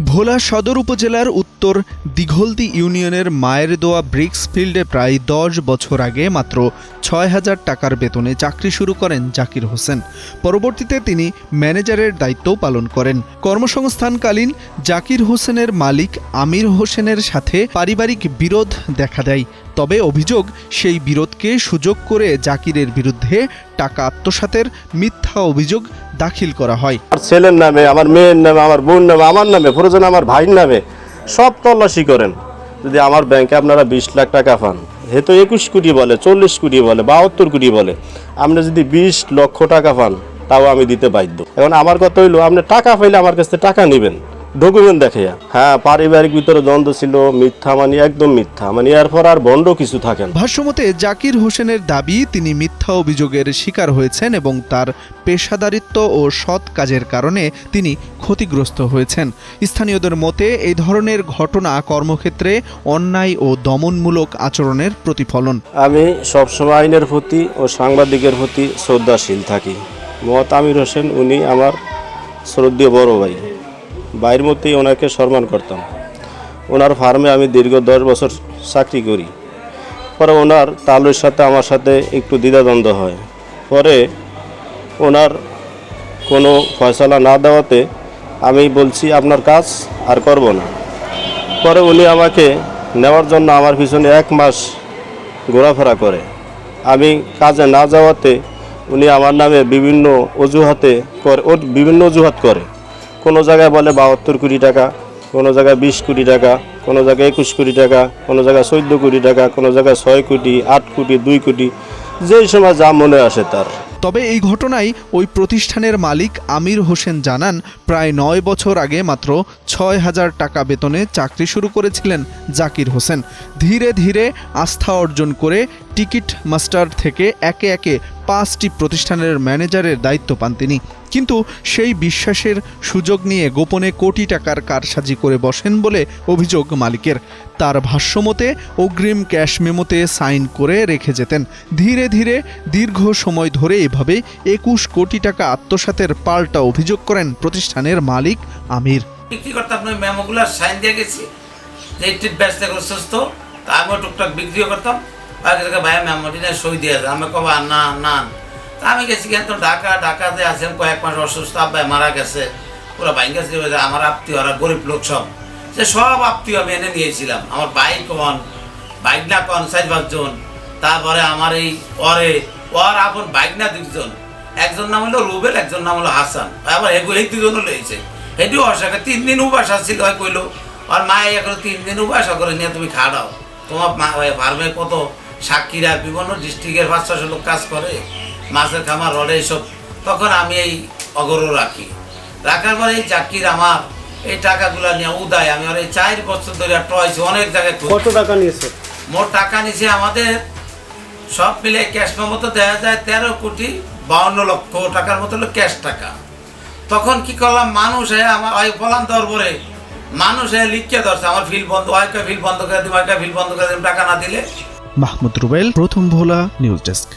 ভোলা সদর উপজেলার উত্তর দিঘলদি ইউনিয়নের মায়ের দোয়া ব্রিক্স ফিল্ডে প্রায় দশ বছর আগে মাত্র ছয় হাজার টাকার বেতনে চাকরি শুরু করেন জাকির হোসেন। পরবর্তীতে তিনি ম্যানেজারের দায়িত্ব পালন করেন। কর্মসংস্থানকালীন জাকির হোসেনের মালিক আমির হোসেনের সাথে পারিবারিক বিরোধ দেখা দেয়। তবে অভিযোগ, সেই বিরোধকে সুযোগ করে জাকিরের বিরুদ্ধে টাকা আত্মসাতের মিথ্যা অভিযোগ দাখিল করা হয়। ছেলের নামে, আমার মেয়ের নামে, আমার বোন নামে, আমার নামে প্রয়োজন আমার ভাইয়ের নামে সব তল্লাশি করেন। যদি আমার ব্যাংকে আপনারা বিশ লাখ টাকা পান হে তো একুশ কোটি বলে, চল্লিশ কোটি বলে, বাহাত্তর কোটি বলে, আপনি যদি বিশ লক্ষ টাকা পান, তাও আমি দিতে বাধ্য। এখন আমার কথা হইল, আপনি টাকা পাইলে আমার কাছ থেকে টাকা নেবেন। ডকুমেন্ট দেখাইয়া? হ্যাঁ পারিবারিক ভিতরে দ্বন্দ্ব ছিল মিথ্যা মানে একদম মিথ্যা মানে। এরপর আর বন্ড কিছু থাকেন ভাষ্যমতে জাকির হোসেনের দাবি তিনি মিথ্যা অভিযোগের শিকার হয়েছেন এবং তার পেশাদারিত্ব ও সৎ কাজের কারণে তিনি ক্ষতিগ্রস্ত হয়েছেন। স্থানীয়দের মতে এই ধরনের ঘটনা কর্মক্ষেত্রে অন্যায় ও দমনমূলক আচরণের প্রতিফলন। আমি সবসময় আইনের প্রতি ও সাংবাদিকের প্রতি শ্রদ্ধাশীল থাকি। মত আমির হোসেন উনি আমার শ্রদ্ধীয় বড় ভাই। ভাইয়ের মধ্যেই ওনাকে সম্মান করতাম। ওনার ফার্মে আমি দীর্ঘ দশ বছর চাকরি করি। পরে ওনার তালুর সাথে আমার সাথে একটু দ্বিধাদ্বন্দ্ব হয়। পরে ওনার কোনো ফয়সলা না দেওয়াতে আমি বলছি, আপনার কাজ আর করব না। পরে উনি আমাকে নেওয়ার জন্য আমার পিছনে এক মাস ঘোরাফেরা করে। আমি কাজে না যাওয়াতে উনি আমার নামে বিভিন্ন অজুহাতে করে বিভিন্ন অজুহাত করে। কোনো জায়গায় বলে বাহাত্তর কোটি টাকা, কোনো জায়গায় বিশ কোটি টাকা, কোনো জায়গায় একুশ কোটি টাকা, কোনো জায়গায় চোদ্দ কোটি টাকা, কোনো জায়গায় ছয় কোটি, আট কোটি, দুই কোটি, যেই সময় যা মনে আসে তার। তবে এই ঘটনায় ওই প্রতিষ্ঠানের মালিক আমির হোসেন জানান, প্রায় নয় বছর আগে মাত্র ছয় হাজার টাকা বেতনে চাকরি শুরু করেছিলেন জাকির হোসেন। ধীরে ধীরে আস্থা অর্জন করে টিকিট মাস্টার থেকে একে একে পাঁচটি প্রতিষ্ঠানের ম্যানেজারের দায়িত্ব পান তিনি। কিন্তু সেই বিশ্বাসের সুযোগ নিয়ে গোপনে কোটি টাকার কারসাজি করে বসেন বলে অভিযোগ মালিকের। তার ভাষ্যমতে, অগ্রিম ক্যাশ মেমোতে সাইন করে রেখে যেতেন। ধীরে ধীরে, দীর্ঘ সময় ধরে এভাবে একুশ কোটি টাকা আত্মসাতের পাল্টা অভিযোগ করেন প্রতিষ্ঠানের মালিক আমির। বিক্রি করতে আপনার মেমোগুলো সাইন দিয়ে গেছি। আমিও টুকটাক বিক্রিও করতাম। ভাইয়া মেমোটি সই দিয়ে আমি কবা না না। আমি গেছি কিন্তু ঢাকা, ঢাকাতে আছেন কয়েক মাস অসুস্থ, আব্বাই মারা গেছে। পুরো ভাই গেছে আমার আত্মীয় ওরা গরিব লোক সব। সে সব আত্মীয় আমি এনে নিয়েছিলাম। আমার বাইক কন বাইক না কন সাইজ পাঁচজন তারপরে আমার এই ওরে ওর আপন বাইক না দুজন একজন নাম হলো রুবেল, একজন নাম হলো হাসান। আবার এগুলো এই দুজনও লেগেছে এটিও অসাকে তিন দিন উপাস আসছিল হয় কইলো, আর মা এখন তিন দিন উপাস করে নিয়ে তুমি খাড়াও। তোমার মা ফার্মে কত সাক্ষীরা বিভিন্ন ডিস্ট্রিক্টের পাঁচ ছশো লোক কাজ করে মাছের খামার রডে এইসব। তখন আমি এই অগরও রাখি। রাখার পরে এই চাকরির আমার এই টাকাগুলো নিয়ে উদায়। আমি আর এই চার বছর ধরে টয়ছি অনেক জায়গায় কত টাকা নিয়েছে? মোট টাকা নিচে আমাদের সব মিলে ক্যাশ মতো দেওয়া যায় তেরো কোটি বাউন্ন লক্ষ টাকার মতো হলো ক্যাশ টাকা। তখন কি করলাম? মানুষ হয়ে আমার ওই বলাম দরবারে মানুষ হয়ে লিখকে ধরছে। আমার ফিল বন্ধ হয় ফিল বন্ধ করে দিই হয় ফিল বন্ধ করে দিই টাকা না দিলে মাহমুদ রুবেল প্রথম ভোলা নিউজ ডেস্ক।